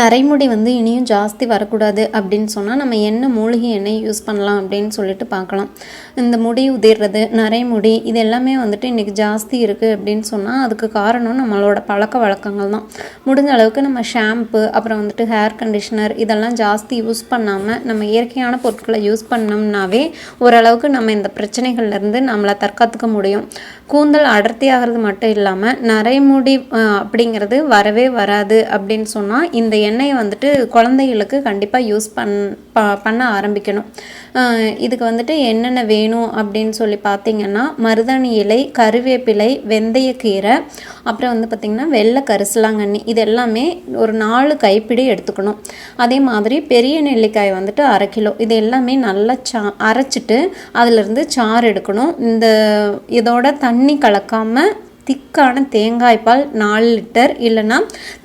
நரைமுடி வந்து இனியும் ஜாஸ்தி வரக்கூடாது அப்படின்னு சொன்னால் நம்ம என்ன மூலிகை எண்ணெய் யூஸ் பண்ணலாம் அப்படின்னு சொல்லிட்டு பார்க்கலாம். இந்த முடி உதிர்றது நரைமுடி இது எல்லாமே வந்துட்டு இன்றைக்கி ஜாஸ்தி இருக்குது அப்படின்னு சொன்னால் அதுக்கு காரணம் நம்மளோட பழக்க வழக்கங்கள் தான். முடிஞ்ச அளவுக்கு நம்ம ஷாம்பு அப்புறம் வந்துட்டு ஹேர் கண்டிஷ்னர் இதெல்லாம் ஜாஸ்தி யூஸ் பண்ணாமல் நம்ம இயற்கையான பொருட்களை யூஸ் பண்ணோம்னாவே ஓரளவுக்கு நம்ம இந்த பிரச்சனைகள்லேருந்து நம்மளை தற்காத்துக்க முடியும். கூந்தல் அடர்த்தி ஆகிறது மட்டும் இல்லாமல் நரைமுடி அப்படிங்கிறது வரவே வராது அப்படின்னு சொன்னால் இந்த எண்ணெயை வந்துட்டு குழந்தைகளுக்கு கண்டிப்பாக யூஸ் பண் ப பண்ண ஆரம்பிக்கணும். இதுக்கு வந்துட்டு என்னென்ன வேணும் அப்படின்னு சொல்லி பார்த்தீங்கன்னா மருதாணி இலை கருவேப்பிலை வெந்தயக்கீரை அப்புறம் வந்து பார்த்திங்கன்னா வெள்ளை கரிசலாங்கண்ணி. இது எல்லாமே ஒரு நாலு கைப்பிடி எடுத்துக்கணும். அதே மாதிரி பெரிய நெல்லிக்காய் வந்துட்டு அரை கிலோ. இது எல்லாமே நல்லா சா அரைச்சிட்டு அதிலிருந்து சாறு எடுக்கணும். இந்த இதோட தண்ணி கலக்காமல் திக்கான தேங்காய் பால் நாலு லிட்டர் இல்லைன்னா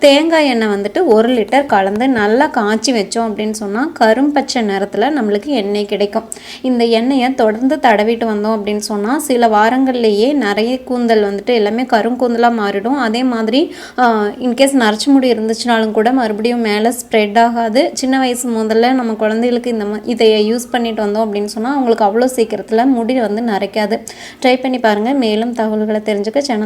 தேங்காய் எண்ணெய் வந்துட்டு ஒரு லிட்டர் கலந்து நல்லா காய்ச்சி வச்சோம் அப்படின்னு சொன்னால் கரும்பச்சை நிறத்தில் நம்மளுக்கு எண்ணெய் கிடைக்கும். இந்த எண்ணெயை தொடர்ந்து தடவிட்டு வந்தோம் அப்படின்னு சொன்னால் சில வாரங்கள்லேயே நிறைய கூந்தல் வந்துட்டு எல்லாமே கருங்கூந்தலாக மாறிடும். அதே மாதிரி இன்கேஸ் நரைச்சி முடி இருந்துச்சுனாலும் கூட மறுபடியும் மேலே ஸ்ப்ரெட் ஆகாது. சின்ன வயசு முதல்ல நம்ம குழந்தைகளுக்கு இந்த மா இதை யூஸ் பண்ணிட்டு வந்தோம் அப்படின்னு சொன்னால் அவங்களுக்கு அவ்வளோ சீக்கிரத்தில் முடி வந்து நரைக்காது. ட்ரை பண்ணி பாருங்கள் மேலும் தகவல்களை தெரிஞ்சுக்க சேனல்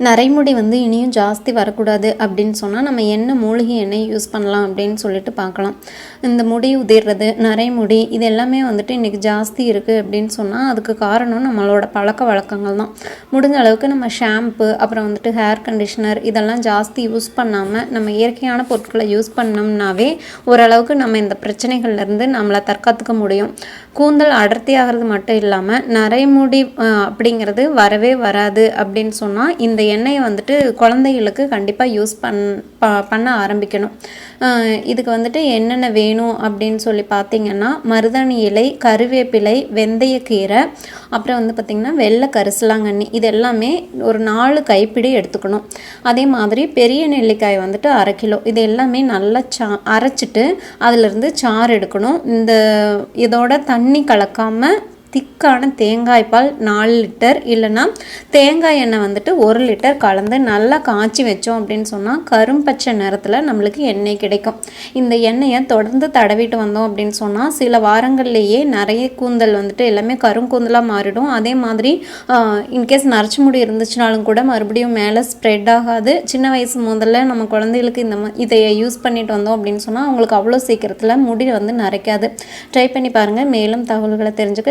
நரைமுடி வந்து இனியும் ஜாஸ்தி வரக்கூடாது அப்படின்னு சொன்னால் நம்ம என்ன மூலிகை எண்ணெய் யூஸ் பண்ணலாம் அப்படின்னு சொல்லிட்டு பார்க்கலாம். இந்த முடி உதிர்றது நரைமுடி இது எல்லாமே வந்துட்டு இன்றைக்கி ஜாஸ்தி இருக்குது அப்படின்னு சொன்னால் அதுக்கு காரணம் நம்மளோட பழக்க வழக்கங்கள் தான். முடிஞ்ச அளவுக்கு நம்ம ஷாம்பு அப்புறம் வந்துட்டு ஹேர் கண்டிஷ்னர் இதெல்லாம் ஜாஸ்தி யூஸ் பண்ணாமல் நம்ம இயற்கையான பொருட்களை யூஸ் பண்ணோம்னாவே ஓரளவுக்கு நம்ம இந்த பிரச்சனைகள்லேருந்து நம்மளை தற்காத்துக்க முடியும். கூந்தல் அடர்த்தி ஆகிறது மட்டும் இல்லாமல் நரைமுடி அப்படிங்கிறது வரவே வராது அப்படின்னு சொன்னால் இந்த எண்ணெயை வந்துட்டு குழந்தைகளுக்கு கண்டிப்பாக யூஸ் பண் ப பண்ண ஆரம்பிக்கணும். இதுக்கு வந்துட்டு என்னென்ன வேணும் அப்படின்னு சொல்லி பார்த்தீங்கன்னா மருதாணி இலை கருவேப்பிலை வெந்தயக்கீரை அப்புறம் வந்து பார்த்திங்கன்னா வெள்ளை கரிசலாங்கண்ணி. இது எல்லாமே ஒரு நாலு கைப்பிடி எடுத்துக்கணும். அதே மாதிரி பெரிய நெல்லிக்காய் வந்துட்டு அரை கிலோ. இது எல்லாமே நல்லா சா அரைச்சிட்டு அதிலிருந்து சாறு எடுக்கணும். இந்த இதோட தண்ணி கலக்காமல் திக்கான தேங்காய் பால் நாலு லிட்டர் இல்லைன்னா தேங்காய் எண்ணெய் வந்துட்டு ஒரு லிட்டர் கலந்து நல்லா காய்ச்சி வச்சோம் அப்படின்னு சொன்னால் கரும்பச்சை நிறத்தில் நம்மளுக்கு எண்ணெய் கிடைக்கும். இந்த எண்ணெயை தொடர்ந்து தடவிட்டு வந்தோம் அப்படின்னு சொன்னால் சில வாரங்கள்லேயே நிறைய கூந்தல் வந்துட்டு எல்லாமே கருங்கூந்தலாக மாறிடும். அதே மாதிரி இன்கேஸ் நரைச்சி முடி இருந்துச்சுனாலும் கூட மறுபடியும் மேலே ஸ்ப்ரெட் ஆகாது. சின்ன வயசு முதல்ல நம்ம குழந்தைகளுக்கு இந்த மா- இதை யூஸ் பண்ணிட்டு வந்தோம் அப்படின்னு சொன்னால் அவங்களுக்கு அவ்வளோ சீக்கிரத்தில் முடி வந்து நரைக்காது. ட்ரை பண்ணி பாருங்கள் மேலும் தகவல்களை தெரிஞ்சுக்க